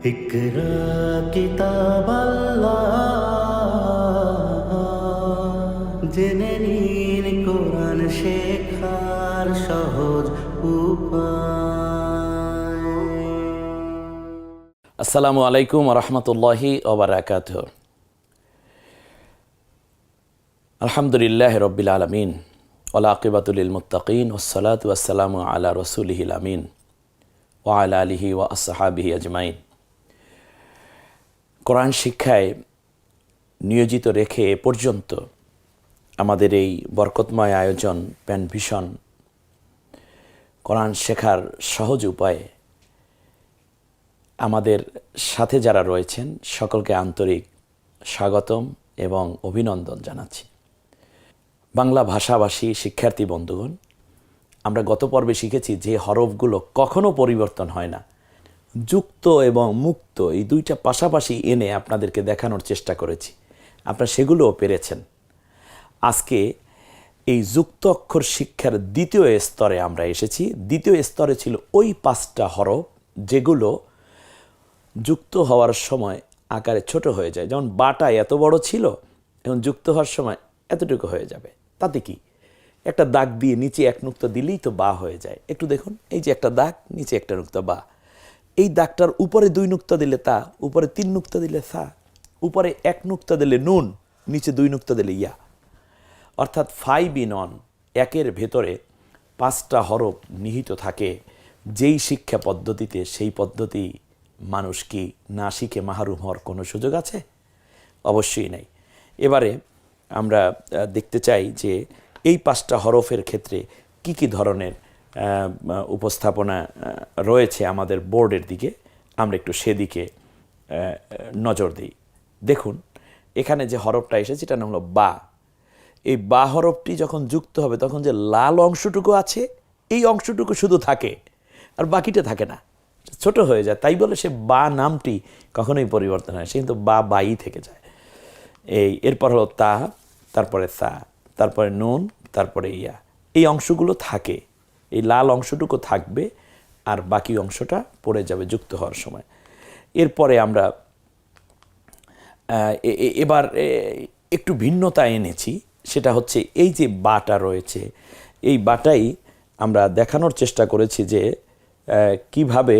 ইকরা কিতাব জেনে নিন কোরআন শেখার সহজ উপায়। আসসালামু আলাইকুম রহমতুল্লাহি ওবরাকাত আলহামদুলিল্লাহ রবিল আলমিন। ওলাকিবাতুল মুতাকিন ওসলাত ওয়াসালাম আলা রসুলহিল আমিন। ওয়াল আলিহি ওয়া আসহাবিহি আজমাইন। কোরআন শিক্ষায় নিয়োজিত রেখে এ পর্যন্ত আমাদের এই বরকতময় আয়োজন প্যান ভীষণ। কোরআন শেখার সহজ উপায়ে আমাদের সাথে যারা রয়েছেন, সকলকে আন্তরিক স্বাগতম এবং অভিনন্দন জানাচ্ছি। বাংলা ভাষাভাষী শিক্ষার্থী বন্ধুগণ, আমরা গত পর্বে শিখেছি যে হরফগুলো কখনো পরিবর্তন হয় না। যুক্ত এবং মুক্ত, এই দুইটা পাশাপাশি এনে আপনাদেরকে দেখানোর চেষ্টা করেছি। আপনারা সেগুলোও পেরেছেন। আজকে এই যুক্ত অক্ষর শিক্ষার দ্বিতীয় স্তরে আমরা এসেছি। দ্বিতীয় স্তরে ছিল ওই পাঁচটা হরফ, যেগুলো যুক্ত হওয়ার সময় আকারে ছোট হয়ে যায়। যেমন বাটা এত বড় ছিল এবং যুক্ত হওয়ার সময় এতটুকু হয়ে যাবে। তাতে কি? একটা দাগ দিয়ে নিচে এক নুক্তা দিলেই তো বা হয়ে যায়। একটু দেখুন, এই যে একটা দাগ, নিচে একটা নুক্তা বা। এই দাগটার উপরে দুই নুক্তা দিলে তা, উপরে তিন নুক্তা দিলে সা, উপরে এক নুক্তা দিলে নুন, নিচে দুই নুক্তা দিলে ইয়া। অর্থাৎ ফাইভ ইন অন একের ভেতরে পাঁচটা হরফ নিহিত থাকে। যেই শিক্ষা পদ্ধতিতে সেই পদ্ধতি মানুষ কি না শিখে মাহরুম হওয়ার কোনো সুযোগ আছে? অবশ্যই নাই। এবারে আমরা দেখতে চাই যে এই পাঁচটা হরফের ক্ষেত্রে কি কি ধরনের উপস্থাপনা রয়েছে আমাদের বোর্ডের দিকে। আমরা একটু সেদিকে নজর দিই। দেখুন, এখানে যে হরফটা এসেছে, এটা নাম হলো বা। এই বা হরফটি যখন যুক্ত হবে, তখন যে লাল অংশটুকু আছে, এই অংশটুকু শুধু থাকে, আর বাকিটা থাকে না। ছোট হয়ে যায়। তাই বলে সে বা নামটি কখনোই পরিবর্তন হয় সে কিন্তু বা বাই থেকে যায়। এই, এরপর হলো তা, তারপরে সা, তারপরে নুন, তারপরে ইয়া। এই অংশগুলো থাকে। এই লাল অংশটুকু থাকবে আর বাকি অংশটা পড়ে যাবে যুক্ত হওয়ার সময়। এরপরে আমরা এবার একটু ভিন্নতা এনেছি, সেটা হচ্ছে এই যে বাটা রয়েছে, এই বাটাই আমরা দেখানোর চেষ্টা করেছি যে কীভাবে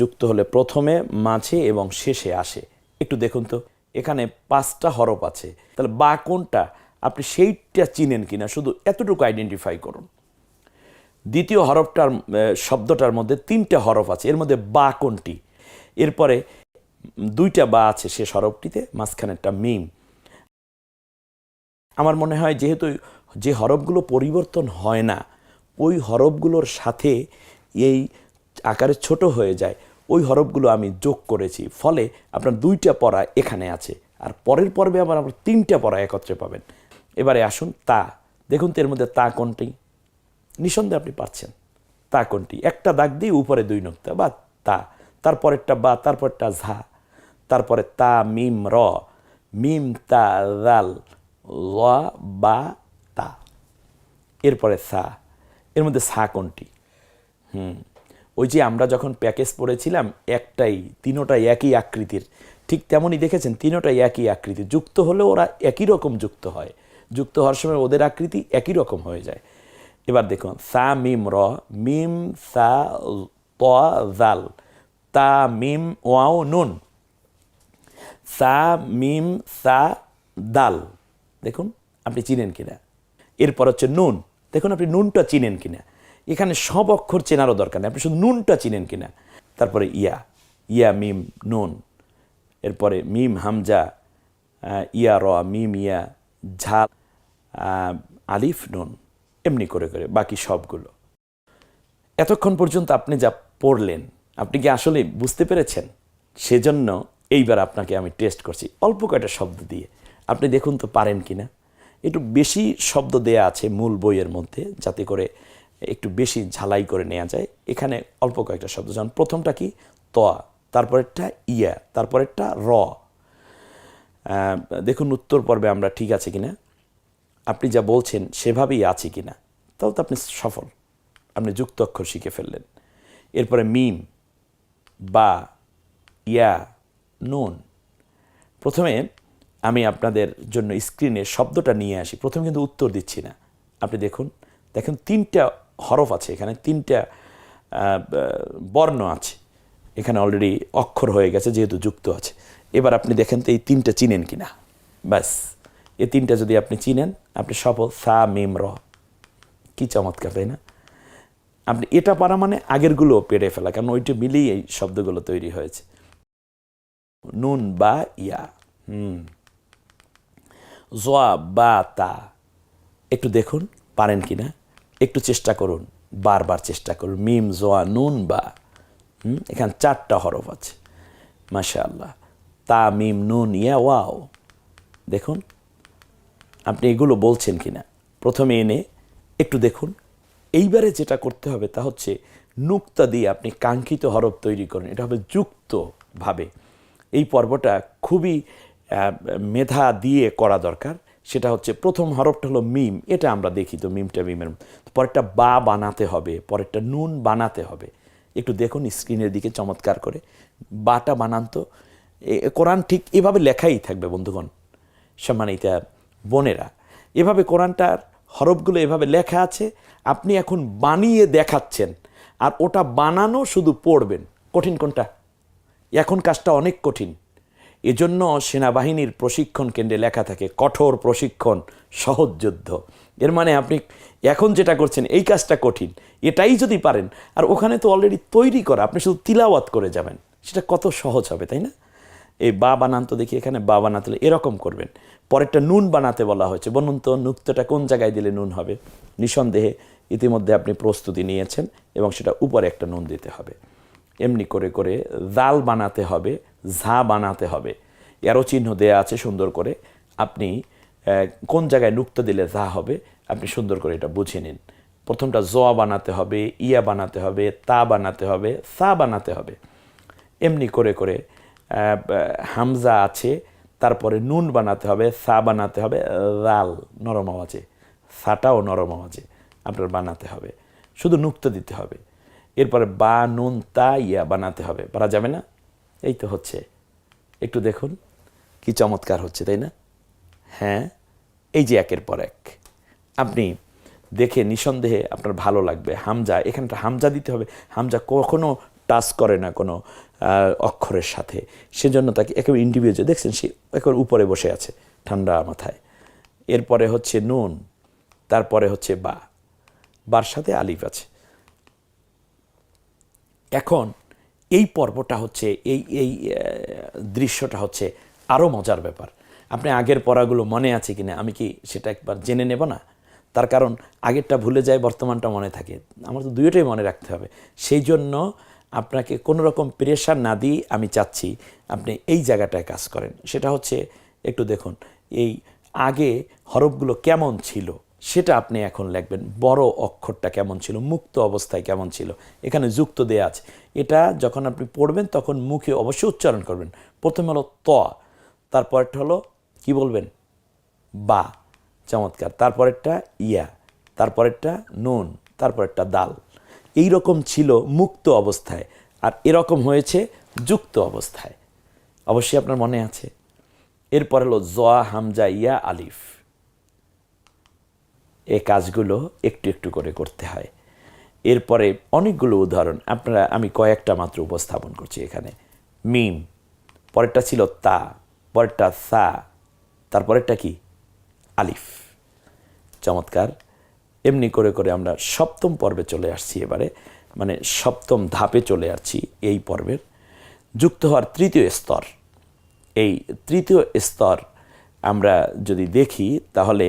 যুক্ত হলে প্রথমে মাঝে এবং শেষে আসে। একটু দেখুন তো, এখানে পাঁচটা হরফ আছে। তাহলে বা কোনটা? আপনি সেইটা চিনেন কিনা? শুধু এতটুকু আইডেন্টিফাই করুন। দ্বিতীয় হরফটার শব্দটার মধ্যে তিনটা হরফ আছে। এর মধ্যে বা কোনটি? এরপরে দুইটা বা আছে শেষ হরফটিতে, মাঝখানেরটা মিম। আমার মনে হয় যেহেতু যে হরফগুলো পরিবর্তন হয় না, ওই হরফগুলোর সাথে এই আকারে ছোট হয়ে যায়, ওই হরফগুলো আমি যোগ করেছি। ফলে আপনার দুইটা পড়া এখানে আছে, আর পরের পর্বে আবার আপনার তিনটা পড়া একত্রে পাবেন। এবারে আসুন তা। দেখুন তো এর মধ্যে তা কোনটি? নিঃসন্দেহে আপনি পাচ্ছেন তা কোনটি? একটা দাগ দিয়ে উপরে দুই নোক্তা বা তা। তারপরেরটা বা তারপরটা ঝা। তারপরে তা, মিম, র। মিম, তা রাল ল, বা, তা। এরপরে সা। এর মধ্যে সা কোনটি? হুম। ওই যে আমরা যখন প্যাকেজ পড়েছিলাম, একটাই, তিনোটাই একই আকৃতির। ঠিক তেমনই দেখেছেন, তিনোটাই একই আকৃতি। যুক্ত হলে ওরা একই রকম যুক্ত হয়। যুক্ত হওয়ার সময় ওদের আকৃতি একই রকম হয়ে যায়। এবার দেখুন, সা, মিম, র, মিম, সা, ত, জাল। তা, মিম, ওয়াও, নুন। সা, মিম, সা, দাল। দেখুন, আপনি চিনেন কিনা। এরপর হচ্ছে নুন। দেখুন, আপনি নুনটা চিনেন কিনা। এখানে সব অক্ষর চেনারও দরকার নেই। আপনি শুধু নুনটা চিনেন কিনা। তারপরে ইয়া। ইয়া, মিম, নুন। এরপরে মিম, হামজা। ইয়া, র, মিম, ইয়া, ঝাল। আলিফ, নুন। এমনি করে করে, বাকি সবগুলো। এতক্ষণ পর্যন্ত আপনি যা পড়লেন, আপনি কি আসলে বুঝতে পেরেছেন? সেজন্য এইবার আপনাকে আমি টেস্ট করছি, অল্প কয়টা শব্দ দিয়ে। আপনি দেখুন তো পারেন কি না একটু বেশি শব্দ দেয়া আছে মূল বইয়ের মধ্যে, যাতে করে একটু বেশি ঝালাই করে নেওয়া যায়। এখানে অল্প কয়েকটা শব্দ, যেমন প্রথমটা কি? ত, তারপরেরটা ইয়া, তারপরেরটা র। দেখুন উত্তর পর্বে আমরা ঠিক আছে কিনা? আপনি যা বলছেন সেভাবেই আছে কি না তাও তো আপনি সফল। আপনি যুক্ত অক্ষর শিখে ফেললেন। এরপরে মিম, বা, ইয়া, নুন। প্রথমে আমি আপনাদের জন্য স্ক্রিনে শব্দটা নিয়ে আসি। প্রথমে কিন্তু উত্তর দিচ্ছি না। আপনি দেখুন দেখুন তিনটা হরফ আছে এখানে, তিনটা বর্ণ আছে। এখানে অলরেডি অক্ষর হয়ে গেছে, যেহেতু যুক্ত আছে। এবার আপনি দেখেন তো এই তিনটা চিনেন কিনা। ব্যাস। এই তিনটা যদি আপনি চিনেন, আপনি সফল। সা, মিম, র। কি চমৎকার, তাই না? আপনি এটা পারা মানে আগেরগুলো পেরে ফেলা, কারণ ওইটা মিলিয়ে এই শব্দগুলো তৈরি হয়েছে। নুন, বা, ইয়া। হুম। জোয়া, বা, তা। একটু দেখুন, পারেন কি না? একটু চেষ্টা করুন, বারবার চেষ্টা করুন। মিম, জোয়া, নুন, বা। হুম, এখানে চারটা হরফ আছে। মাশা আল্লাহ তা, মিম, নুন, ইয়া, ওয়াও। দেখুন। আপনি এগুলো বলছেন কি না প্রথমে এনে একটু দেখুন। এইবারে যেটা করতে হবে তা হচ্ছে নুক্তা দিয়ে আপনি কাঙ্ক্ষিত হরফ তৈরি করেন। এটা হবে যুক্তভাবে। এই পর্বটা খুবই মেধা দিয়ে করা দরকার। সেটা হচ্ছে প্রথম হরফটা হলো মিম। এটা আমরা দেখি তো মিমটা মিমের। পরেরটা বা বানাতে হবে, পরেরটা নুন বানাতে হবে। একটু দেখুন স্ক্রিনের দিকে চমৎকার করে। বাটা বানান তো। কোরআন ঠিক এভাবে লেখাই থাকবে বন্ধুগণ। সম্মানিতা বোনেরা, এভাবে কোরআনটার হরফগুলো এভাবে লেখা আছে, আপনি এখন বানিয়ে দেখাচ্ছেন, আর ওটা বানানো শুধু পড়বেন। কঠিন কোনটা? এখন কাজটা অনেক কঠিন। এজন্য সেনাবাহিনীর প্রশিক্ষণ কেন্দ্রে লেখা থাকে, কঠোর প্রশিক্ষণ, সহজ যুদ্ধ। এর মানে আপনি এখন যেটা করছেন, এই কাজটা কঠিন। এটাই যদি পারেন, আর ওখানে তো অলরেডি তৈরি করা, আপনি শুধু তিলাওয়াত করে যাবেন। সেটা কত সহজ হবে, তাই না? এই বা বানান তো দেখি এখানে, বা বানাতে এরকম করবেন। পরেরটা নুন বানাতে বলা হয়েছে। বলুন তো, নুক্তটা কোন জায়গায় দিলে নুন হবে? নিঃসন্দেহে ইতিমধ্যে আপনি প্রস্তুতি নিয়েছেন এবং সেটা উপরে একটা নুন দিতে হবে। এমনি করে করে জাল বানাতে হবে, ঝা বানাতে হবে। এরও চিহ্ন দেয়া আছে সুন্দর করে। আপনি কোন জায়গায় নুক্ত দিলে ঝা হবে, আপনি সুন্দর করে এটা বুঝে নিন। প্রথমটা জোয়া বানাতে হবে, ইয়া বানাতে হবে, তা বানাতে হবে সা বানাতে হবে। এমনি করে করে হামজা আছে, তারপরে নুন বানাতে হবে, সা বানাতে হবে রাল নরম আওয়াজে, সাটাও নরম আওয়াজে আপনার বানাতে হবে। শুধু নুক্ত দিতে হবে। এরপরে বা, নুন, তা, ইয়া বানাতে হবে। পারা যাবে না? এই তো হচ্ছে। একটু দেখুন, কি চমৎকার হচ্ছে, তাই না? হ্যাঁ এই যে একের পর এক। আপনি দেখে নিঃসন্দেহে আপনার ভালো লাগবে। হামজা, এখানটা হামজা দিতে হবে। হামজা কখনো টাচ করে না কোনো অক্ষরের সাথে। সেজন্য তাকে একেবারে ইন্ডিভিজুয়াল দেখছেন, সে একেবারে উপরে বসে আছে, ঠান্ডা মাথায়। এরপরে হচ্ছে নুন, তারপরে হচ্ছে বা। বার সাথে আলিফ আছে। এখন এই পর্বটা হচ্ছে, এই এই দৃশ্যটা হচ্ছে আরও মজার ব্যাপার। আপনি আগের পড়াগুলো মনে আছে কিনা, আমি কি সেটা একবার জেনে নেব না? তার কারণ আগেরটা ভুলে যায়, বর্তমানটা মনে থাকে। আমার তো দুইটাই মনে রাখতে হবে। সেই জন্য আপনাকে কোনো রকম প্রেশার না দিয়ে আমি চাচ্ছি আপনি এই জায়গাটায় কাজ করেন। সেটা হচ্ছে, একটু দেখুন, এই আগে হরফগুলো কেমন ছিল, সেটা আপনি এখন লিখবেন। বড় অক্ষরটা কেমন ছিল, মুক্ত অবস্থায় কেমন ছিল, এখানে যুক্ত দেয়া আছে। এটা যখন আপনি পড়বেন, তখন মুখে অবশ্যই উচ্চারণ করবেন। প্রথমে হলো ত, তারপরটা হলো কি বলবেন? বা, চমৎকার। তারপরেরটা ইয়া, তারপরেরটা নুন, তারপরেরটা দাল। এই রকম ছিল মুক্ত অবস্থায় আর এরকম হয়েছে যুক্ত অবস্থায়। অবশ্যই আপনার মনে আছে। এরপর হলো জোয়া, হামজা, ইয়া, আলিফ। এ কাজগুলো একটু একটু করে করতে হয়। এরপরে অনেকগুলো উদাহরণ। আপনারা, আমি কয়েকটা মাত্র উপস্থাপন করছি এখানে। মিম, পরেরটা ছিল তা, পরেরটা সা, তারপরেরটা কি? আলিফ। চমৎকার। এমনি করে করে আমরা সপ্তম পর্বে চলে আসছি এবারে। মানে সপ্তম ধাপে চলে আসছি এই পর্বের। যুক্ত হওয়ার তৃতীয় স্তর। এই তৃতীয় স্তর আমরা যদি দেখি, তাহলে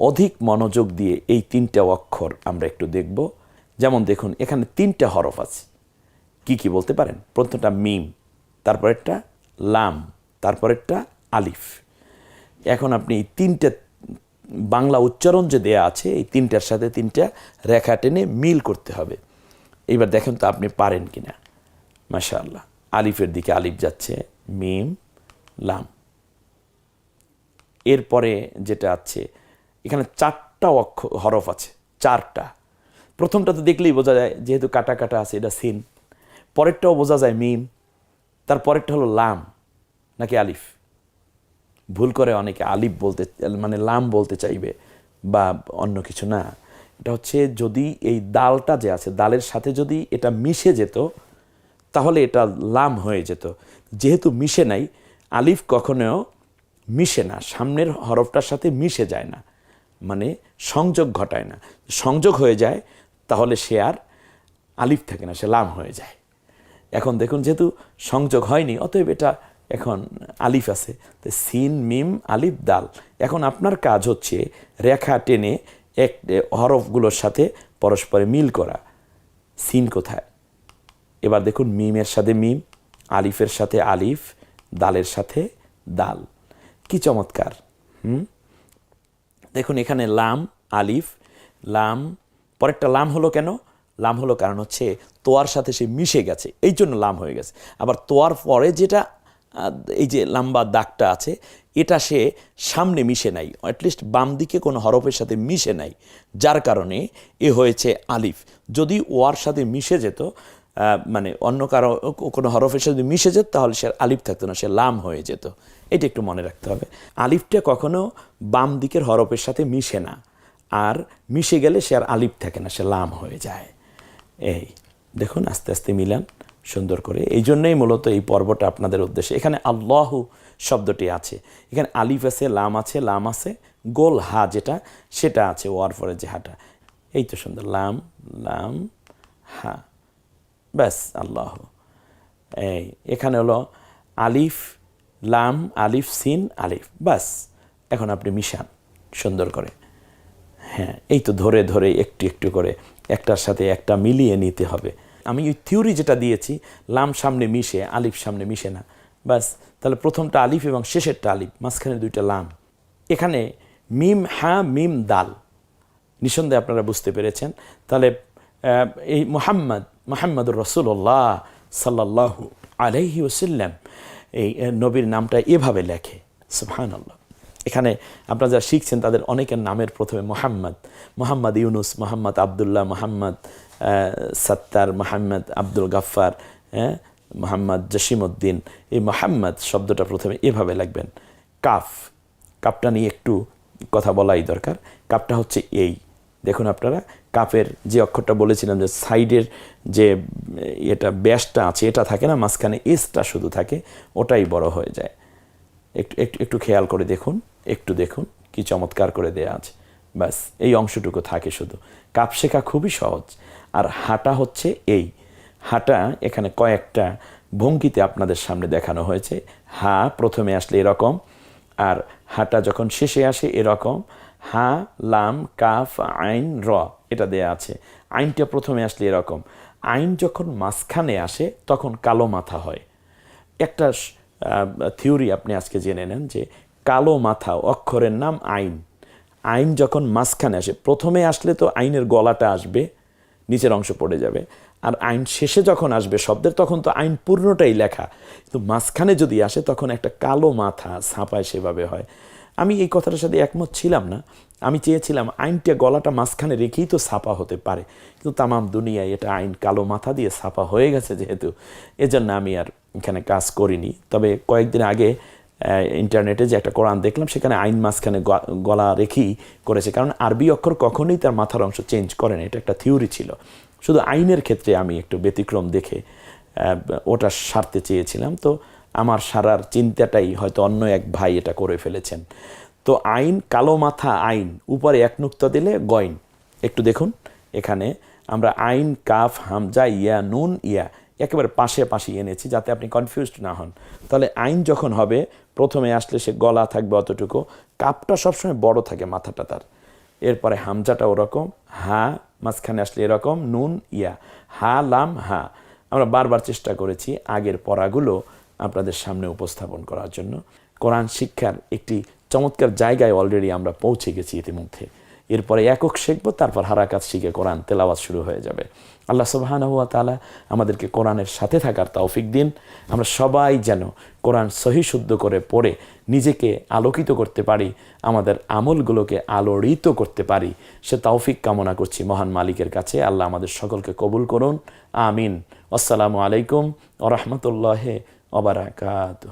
অধিক মনোযোগ দিয়ে এই তিনটা অক্ষর আমরা একটু দেখব। যেমন দেখুন, এখানে তিনটা হরফ আছে। কি কি বলতে পারেন? প্রথমটা মিম, তারপরেরটা লাম, তারপরেরটা আলিফ। এখন আপনি এই তিনটে বাংলা উচ্চারণ যে দেয়া আছে, এই তিনটার সাথে তিনটা রেখা টেনে মিল করতে হবে। এইবার দেখেন তো আপনি পারেন কিনা। মাশা আল্লাহ আলিফের দিকে আলিফ যাচ্ছে, মিম, লাম। এরপরে যেটা আছে, এখানে চারটা অক্ষ, হরফ আছে, চারটা। প্রথমটা তো দেখলেই বোঝা যায়, যেহেতু কাটা কাটা আছে, এটা সিন। পরেরটাও বোঝা যায় মিম। তার পরেরটা হলো লাম, নাকি আলিফ? ভুল করে অনেকে আলিফ বলতে মানে লাম বলতে চাইবে বা অন্য কিছু না। এটা হচ্ছে যদি এই ডালটা যে আছে ডালের সাথে যদি এটা মিশে যেত, তাহলে এটা লাম হয়ে যেত। যেহেতু মিশে নাই, আলিফ কখনো মিশে না, সামনের হরফটার সাথে মিশে যায় না মানে সংযোগ ঘটায় না। সংযোগ হয়ে যায়, তাহলে সে আর আলিফ থাকে না, সে লাম হয়ে যায়। এখন দেখুন, যেহেতু সংযোগ হয়নি, অতএব এটা এখন আলিফ আছে। তো সিন, মিম, আলিফ, দাল। এখন আপনার কাজ হচ্ছে রেখা টেনে এক হরফগুলোর সাথে পরস্পরে মিল করা। সিন কোথায়? এবার দেখুন মিমের সাথে মিম, আলিফের সাথে আলিফ, দালের সাথে দাল। কি চমৎকার, হুম? দেখুন এখানে লাম, আলিফ, লাম, পরেরটা লাম হলো কেন? লাম হলো কারণ হচ্ছে তোয়ার সাথে সে মিশে গেছে। এই জন্য লাম হয়ে গেছে। আবার তোয়ার পরে যেটা এই যে লম্বা দাগটা আছে, এটা সে সামনে মিশে নাই অ্যাটলিস্ট বাম দিকে কোনো হরফের সাথে মিশে নাই, যার কারণে এ হয়েছে আলিফ। যদি ওয়ার সাথে মিশে যেত মানে অন্য কারও কোনো হরফের সাথে মিশে যেত, তাহলে সে আলিফ থাকতো না, সে লাম হয়ে যেত। এটা একটু মনে রাখতে হবে। আলিফটা কখনো বাম দিকের হরফের সাথে মিশে না, আর মিশে গেলে সে আর আলিফ থাকে না, সে লাম হয়ে যায়। এই, দেখুন, আস্তে আস্তে মিলান। সুন্দর করে। এই জন্যই মূলত এই পর্বটা আপনাদের উদ্দেশ্যে। এখানে আল্লাহ শব্দটি আছে। এখানে আলিফ আছে, লাম আছে লাম আছে, গোল হা যেটা, সেটা আছে, ওয়ার পরে যে হাটা। এই তো সুন্দর, লাম লাম, হা। ব্যাস, আল্লাহ। এই, এখানে হলো আলিফ, লাম, আলিফ, সিন, আলিফ। ব্যাস, এখন আপনি মিশান, সুন্দর করে। হ্যাঁ এই তো ধরে ধরে একটু একটু করে একটার সাথে একটা মিলিয়ে নিতে হবে। আমি ওই থিওরি যেটা দিয়েছি, লাম সামনে মিশে, আলিফ সামনে মিশে না। ব্যাস, তাহলে প্রথমটা আলিফ এবং শেষেরটা আলিফ, মাঝখানে দুইটা লাম। এখানে মিম, হা, মিম, দাল। নিঃসন্দেহে আপনারা বুঝতে পেরেছেন। তাহলে এই মোহাম্মদ, মোহাম্মদুর রসুল্লাহ সাল্লাল্লাহু আলাইহি ওসাল্লাম এই নবীর নামটা এভাবে লেখে সুবহান আল্লাহ এখানে আপনারা যারা শিখছেন তাদের অনেকের নামের প্রথমে মোহাম্মদ মোহাম্মদ ইউনুস, মোহাম্মদ আবদুল্লাহ, মোহাম্মদ সত্তার মোহাম্মদ আব্দুল গাফফার হ্যাঁ মোহাম্মদ জসিমউদ্দিন। এই মোহাম্মদ শব্দটা প্রথমে এভাবে লাগবেন। কাফ, কাপটা নিয়ে একটু কথা বলাই দরকার। কাপটা হচ্ছে এই। দেখুন আপনারা, কাপের যে অক্ষরটা বলেছিলাম যে সাইডের যে এটা ব্যাসটা আছে, এটা থাকে না, মাঝখানে এসটা শুধু থাকে, ওটাই বড় হয়ে যায়। একটু একটু একটু খেয়াল করে দেখুন, একটু দেখুন কি চমৎকার করে দেয়া আছে। ব্যাস, এই অংশটুকু থাকে শুধু। কাপ শেখা খুবই সহজ। আর হাঁটা হচ্ছে এই। হাঁটা এখানে কয়েকটা ভঙ্গিতে আপনাদের সামনে দেখানো হয়েছে। হা প্রথমে আসলে এরকম, আর হাঁটা যখন শেষে আসে এরকম, হা, লাম, কাফ, আইন, র এটা দেয়া আছে। আইনটা প্রথমে আসলে এরকম। আইন যখন মাঝখানে আসে তখন কালো মাথা হয়। একটা থিওরি আপনি আজকে জেনে নেন যে কালো মাথা অক্ষরের নাম আইন। আইন যখন মাঝখানে আসে, প্রথমে আসলে তো আইনের গলাটা আসবে নিচের অংশ পড়ে যাবে। আর আইন শেষে যখন আসবে, শব্দের তখন তো আইন পূর্ণটাই লেখা। কিন্তু মাঝখানে যদি আসে, তখন একটা কালো মাথা ছাপায় সেভাবে হয়। আমি এই কথাটার সাথে একমত ছিলাম না। আমি চেয়েছিলাম আইনটা গলাটা মাঝখানে রেখেই তো ছাপা হতে পারে। কিন্তু তামাম দুনিয়ায় এটা আইন কালো মাথা দিয়ে ছাপা হয়ে গেছে যেহেতু। এজন্য আমি আর এখানে কাজ করিনি। তবে কয়েকদিন আগে ইন্টারনেটে যে একটা কোরআন দেখলাম, সেখানে আইন মাঝখানে গলা রেখেই করেছে। কারণ আরবি অক্ষর কখনোই তার মাথার অংশ চেঞ্জ করে না, এটা একটা থিওরি ছিল। শুধু আইনের ক্ষেত্রে আমি একটু ব্যতিক্রম দেখে ওটা সারতে চেয়েছিলাম। তো আমার সারার চিন্তাটাই হয়তো অন্য এক ভাই এটা করে ফেলেছেন। তো আইন, কালো মাথা আইন, উপরে এক নুক্তা দিলে গয়ন একটু দেখুন, এখানে আমরা আইন, কাফ, হামজা, ইয়া, নুন, ইয়া একেবারে পাশে পাশে এনেছি যাতে আপনি কনফিউজড না হন। তাহলে আইন যখন হবে, প্রথমে আসলে সে গলা থাকবে অতটুকু, কাপটা সবসময় বড় থাকে মাথাটা তার। এরপরে হামজাটা ওরকম, হা, মাঝখানে আসলে এরকম, নুন, ইয়া, হা, লাম, হা। আমরা বারবার চেষ্টা করেছি আগের পড়াগুলো আপনাদের সামনে উপস্থাপন করার জন্য। কোরআন শিক্ষার একটি চমৎকার জায়গায় অলরেডি আমরা পৌঁছে গেছি ইতিমধ্যে। এরপরে একক শিখব, তারপর হারাকাত শিখে কোরআন তেলাওয়াত শুরু হয়ে যাবে। আল্লাহ সুবাহান হুয়া তালা আমাদেরকে কোরআনের সাথে থাকার তৌফিক দিন। আমরা সবাই যেন কোরআন সহি শুদ্ধ করে পড়ে, নিজেকে আলোকিত করতে পারি, আমাদের আমলগুলোকে আলোড়িত করতে পারি, সে তৌফিক কামনা করছি মহান মালিকের কাছে। আল্লাহ আমাদের সকলকে কবুল করুন। আমিন। আসসালামু আলাইকুম ও রহমতুল্লাহ অবরাকাত